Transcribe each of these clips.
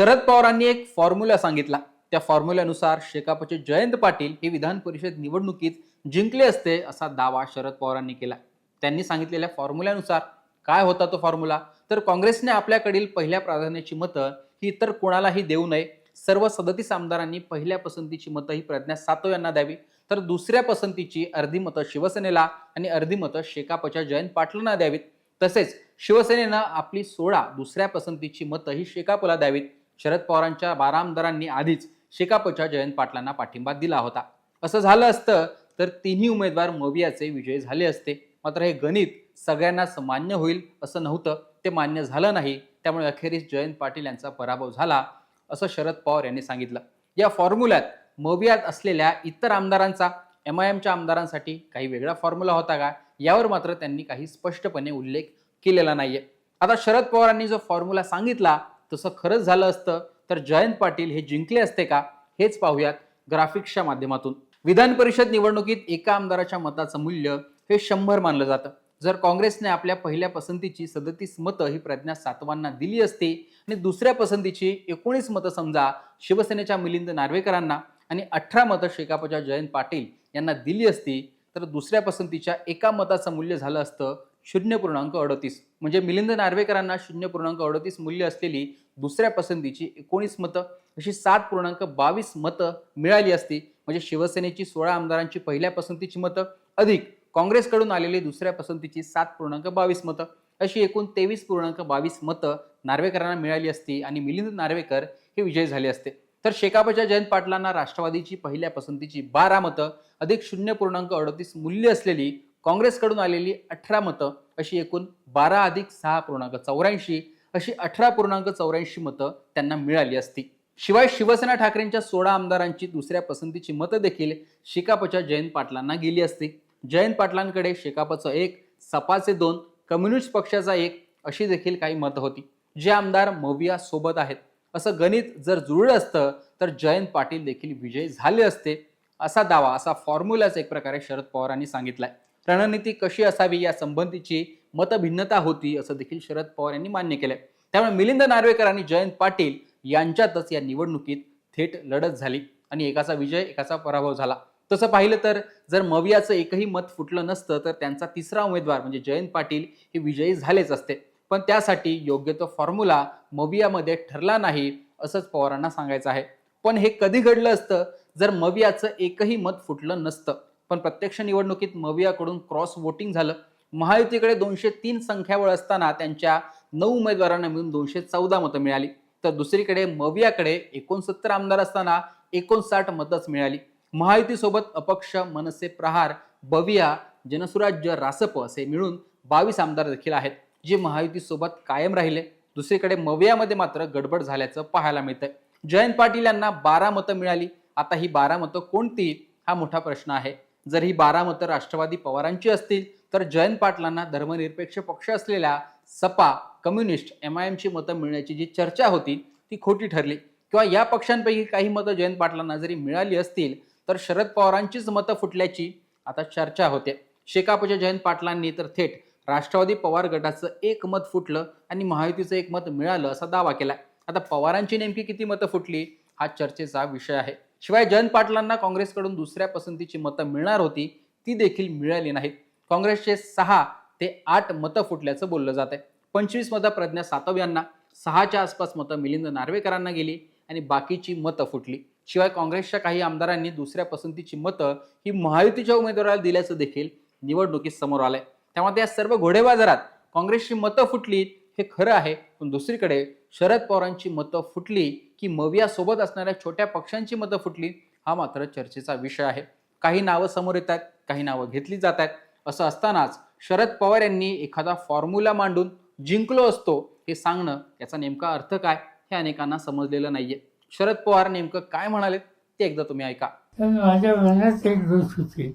शरद पवारांनी एक फॉर्म्युला सांगितला. त्या फॉर्म्युल्यानुसार शेकापचे जयंत पाटील हे विधान परिषद निवडणुकीत जिंकले असते असा दावा शरद पवारांनी केला. त्यांनी सांगितलेल्या फॉर्म्युल्यानुसार काय होता तो फॉर्म्युला तर काँग्रेसने आपल्याकडील पहिल्या प्राधान्याची मतं ही इतर कोणालाही देऊ नये. सर्व सदतीस आमदारांनी पहिल्या पसंतीची मतं ही प्रज्ञा सातव यांना द्यावी. तर दुसऱ्या पसंतीची अर्धी मतं शिवसेनेला आणि अर्धी मतं शेकापच्या जयंत पाटलांना द्यावीत. तसेच शिवसेनेनं आपली सोळा दुसऱ्या पसंतीची मतं ही शेकापला द्यावीत. शरद पवारांच्या बारा आमदारांनी आधीच शेकापच्या जयंत पाटलांना पाठिंबा दिला होता. असं झालं असतं तर तिन्ही उमेदवार मवियाचे विजय झाले असते. मात्र हे गणित सगळ्यांनाच मान्य होईल असं नव्हतं. ते मान्य झालं नाही. त्यामुळे अखेरीस जयंत पाटील यांचा पराभव झाला असं शरद पवार यांनी सांगितलं. या फॉर्म्युल्यात मवियात असलेल्या इतर आमदारांचा एम आय एमच्या आमदारांसाठी काही वेगळा फॉर्म्युला होता का? यावर मात्र त्यांनी काही स्पष्टपणे उल्लेख केलेला नाहीये. आता शरद पवारांनी जो फॉर्म्युला सांगितला तसं खरंच झालं असतं तर जयंत पाटील हे जिंकले असते का हेच पाहूयात ग्राफिक्सच्या माध्यमातून. विधान परिषद निवडणुकीत एका आमदाराच्या मताचं मूल्य हे शंभर मानलं जातं. जर काँग्रेसने आपल्या पहिल्या पसंतीची सदतीस मतं ही प्रज्ञा सातवांना दिली असती आणि दुसऱ्या पसंतीची एकोणीस मतं समजा शिवसेनेच्या मिलिंद नार्वेकरांना आणि अठरा मतं शेकापच्या जयंत पाटील यांना दिली असती तर दुसऱ्या पसंतीच्या एका मताचं मूल्य झालं असतं शून्य पूर्णांक अडतीस. म्हणजे मिलिंद नार्वेकरांना शून्य पूर्णांक अडतीस मूल्य असलेली दुसऱ्या पसंतीची एकोणीस मतं अशी सात पूर्णांक बावीस मतं मिळाली असती. म्हणजे शिवसेनेची सोळा आमदारांची पहिल्या पसंतीची मतं अधिक काँग्रेसकडून आलेली दुसऱ्या पसंतीची सात पूर्णांक बावीस मतं. अशी एकूण तेवीस पूर्णांक बावीस मतं नार्वेकरांना मिळाली असती आणि मिलिंद नार्वेकर हे विजयी झाले असते. तर शेकापच्या जयंत पाटलांना राष्ट्रवादीची पहिल्या पसंतीची बारा मतं अधिक शून्य पूर्णांक अडतीस मूल्य असलेली काँग्रेसकडून आलेली अठरा मतं अशी एकूण बारा अधिक सहा पूर्णांक चौऱ्याऐंशी अशी अठरा पूर्णांक चौऱ्याऐंशी मतं त्यांना मिळाली असती. शिवाय शिवसेना ठाकरेंच्या सोळा आमदारांची दुसऱ्या पसंतीची मतं देखील शेकापच्या जयंत पाटलांना गेली असती. जयंत पाटलांकडे शेकापचं एक सपाचे दोन कम्युनिस्ट पक्षाचा एक अशी देखील काही मतं होती. जे आमदार मविया सोबत आहेत. असं गणित जर जुळलं असतं तर जयंत पाटील देखील विजयी झाले असते असा दावा असा फॉर्म्युलाच एक प्रकारे शरद पवारांनी सांगितलाय. रणनीती कशी असावी या संबंधीची मतभिन्नता होती असं देखील शरद पवार यांनी मान्य केलंय. त्यामुळे मिलिंद नार्वेकर आणि जयंत पाटील यांच्यातच या निवडणुकीत थेट लढत झाली आणि एकाचा विजय एकाचा पराभव झाला. तसं पाहिलं तर जर मवियाचं एकही मत फुटलं नसतं तर त्यांचा तिसरा उमेदवार म्हणजे जयंत पाटील हे विजयी झालेच असते. पण त्यासाठी योग्य तो फॉर्म्युला मवियामध्ये ठरला नाही असंच पवारांना सांगायचं आहे. पण हे कधी घडलं असतं? जर मवियाचं एकही मत फुटलं नसतं. पण प्रत्यक्ष निवडणुकीत मवियाकडून क्रॉस वोटिंग झालं. महायुतीकडे दोनशे तीन संख्याबळ असताना त्यांच्या नऊ उमेदवारांना मिळून दोनशे चौदा मतं मिळाली. तर दुसरीकडे मवियाकडे एकोणसत्तर आमदार असताना एकोणसाठ मतच मिळाली. महायुतीसोबत अपक्ष मनसे प्रहार बविया जनसुराज्य रासप असे मिळून बावीस आमदार देखील आहेत जे महायुतीसोबत कायम राहिले. दुसरीकडे मवियामध्ये मात्र गडबड झाल्याचं पाहायला मिळतंय. जयंत पाटील यांना बारा मतं मिळाली. आता ही बारा मतं कोणती? हा मोठा प्रश्न आहे. जर ही बारा मतं राष्ट्रवादी पवारांची असतील तर जयंत पाटलांना धर्मनिरपेक्ष पक्ष असलेल्या सपा कम्युनिस्ट एम आय एमची मतं मिळण्याची जी चर्चा होती ती खोटी ठरली. किंवा या पक्षांपैकी काही मतं जयंत पाटलांना जरी मिळाली असतील तर शरद पवारांचीच मतं फुटल्याची आता चर्चा होते. शेकापच्या जयंत पाटलांनी तर थेट राष्ट्रवादी पवार गटाचं एक मत फुटलं आणि महायुतीचं एक मत मिळालं असा दावा केला आता पवारांची नेमकी किती मतं फुटली हा चर्चेचा विषय आहे. शिवाय जयंत पाटलांना काँग्रेसकडून दुसऱ्या पसंतीची मतं मिळणार होती ती देखील मिळाली नाहीत. काँग्रेसचे सहा ते आठ मतं फुटल्याचं बोललं जात आहे पंचवीस मतं प्रज्ञा सातव यांना सहाच्या आसपास मतं मिलिंद नार्वेकरांना गेली आणि बाकीची मतं फुटली. शिवाय काँग्रेसच्या काही आमदारांनी दुसऱ्या पसंतीची मतं ही महायुतीच्या उमेदवाराला दिल्याचं देखील निवडणुकीत समोर आलंय. त्यामुळे या सर्व घोडेबाजारात काँग्रेसची मतं फुटली हे खरं आहे पण दुसरीकडे शरद पवारांची मतं फुटली की मवियासोबत असणाऱ्या छोट्या पक्षांची मतं फुटली हा मात्र चर्चेचा विषय आहे. काही नावं समोर येत आहेत काही नावं घेतली जात आहेत असं असतानाच शरद पवार यांनी एखादा फॉर्म्युला मांडून जिंकलो असतो हे सांगणं याचा नेमका अर्थ काय हे अनेकांना समजलेलं नाहीये. शरद पवार नेमकं काय म्हणाले ते एकदा तुम्ही ऐका. तर माझ्या मनात एक गोष्ट होती.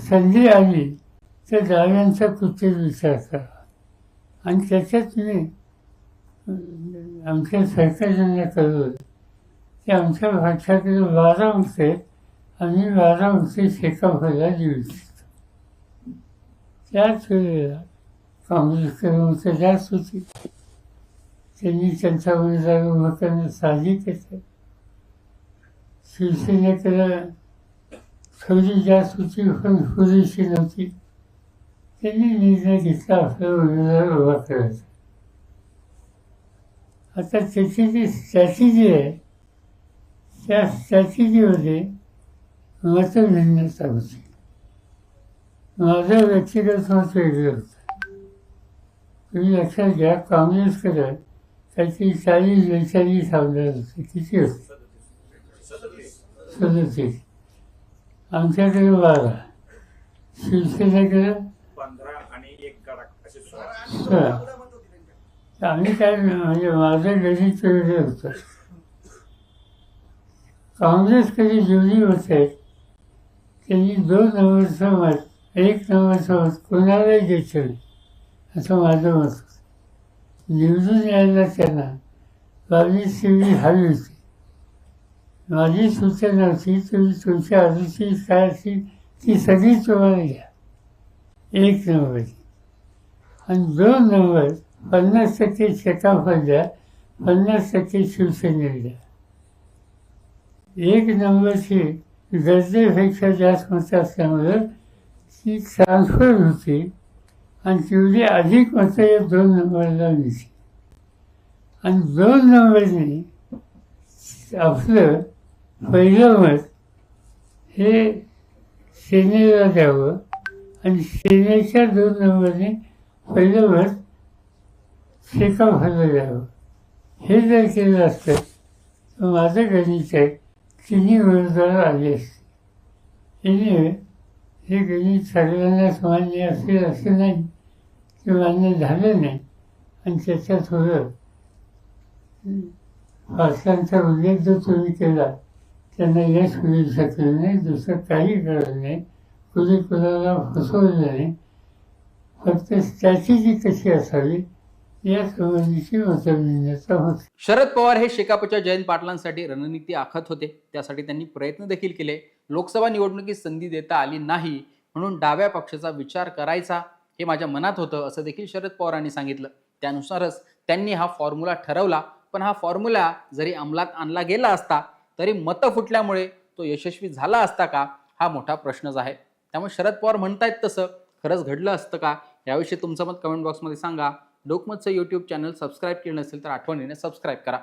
संधी आली तर डाव्यांचा कुठेच विचार करा. आणि त्याच्यात मी आमच्या सरकारच्यांना कळवलं की आमच्या भाषातील बारा अंश आम्ही बारा अंश शेकाफला देऊ इच्छितो त्याच वेळेला काँग्रेसकडे जास्त होती त्यांनी त्यांचा उमेदवार उभा करणं साहजिकच आहे. शिवसेनेकडे थोडी जास्त होती पण पुरेशी नव्हती. त्यांनी निर्णय घेतला आपला उमेदवार उभा करायचा. आता त्याची जी स्ट्रॅटेजी आहे त्या स्ट्रॅटेजीमध्ये मतभिन्नता होती. माझं व्यक्तिगत मत वेगळं होतं तुम्ही लक्षात घ्या काँग्रेसकडे काहीतरी चाळीस बेचाळीस आमदार होते किती होते? सदतीस. आमच्याकडे बारा. शिवसेनेकडे? आम्ही काय म्हणजे माझं गणित वेगळं होतं. काँग्रेसकडे जेवढी होत आहेत त्यांनी दोन नंबरचं मत एक नंबरचं मत कोणालाही द्यायचं असं माझं मत होतं. निवडून यायला त्यांना माझी तेवीस हवी होती. माझी सूचना होती तुम्ही तुमच्या आजूची काय असेल ती सगळी तुम्हाला घ्या एक नंबरची आणि दोन नंबर पन्नास टक्के शेताफळ द्या पन्नास टक्के शिवसेनेला द्या. एक नंबरची गरजेपेक्षा जास्त मतं असल्यामुळं ती ट्रान्सफर होती आणि तेवढी अधिक मतं या दोन नंबरला मिळते आणि दोन नंबरने आपलं पहिलं मत हे सेनेला द्यावं आणि सेनेच्या दोन नंबरने पहिलं मत शेकाफाला द्यावं. हे जर केलं असतं तर माझं गणित आहे तिन्ही उमेदवार आले असते. एनिवे हे गणित सगळ्यांनाच मान्य असेल असं नाही ते मान्य झालं नाही. आणि त्याच्यात थोडं फारसांचा उल्लेख जो तुम्ही केला त्यांना यश मिळू शकलं नाही दुसरं काही कळलं नाही कुणी कुणाला फसवलं नाही. फक्त स्ट्रॅटेजी कशी असावी या संबंधीची मतभिन्नता होती शरद पवार हे शेकापच्या जयंत पाटलांसाठी रणनीती आखत होते. त्यासाठी त्यांनी प्रयत्न देखील केले. लोकसभा निवडणुकीत संधी देता आली नाही म्हणून डाव्या पक्षाचा विचार करायचा हे माझ्या मनात होतं असं देखील शरद पवारांनी सांगितलं. त्यानुसारच त्यांनी हा फॉर्म्युला ठरवला. पण हा फॉर्म्युला जरी अंमलात आणला गेला असता तरी मतं फुटल्यामुळे तो यशस्वी झाला असता का हा मोठा प्रश्नच आहे. त्यामुळे शरद पवार म्हणतायत तसं. खरंच घडलं असतं का याविषयी तुमचं मत कमेंट बॉक्समध्ये सांगा. लोकमतचं यूट्यूब चॅनल सबस्क्राईब केलं नसेल तर आठवणीने सबस्क्राईब करा.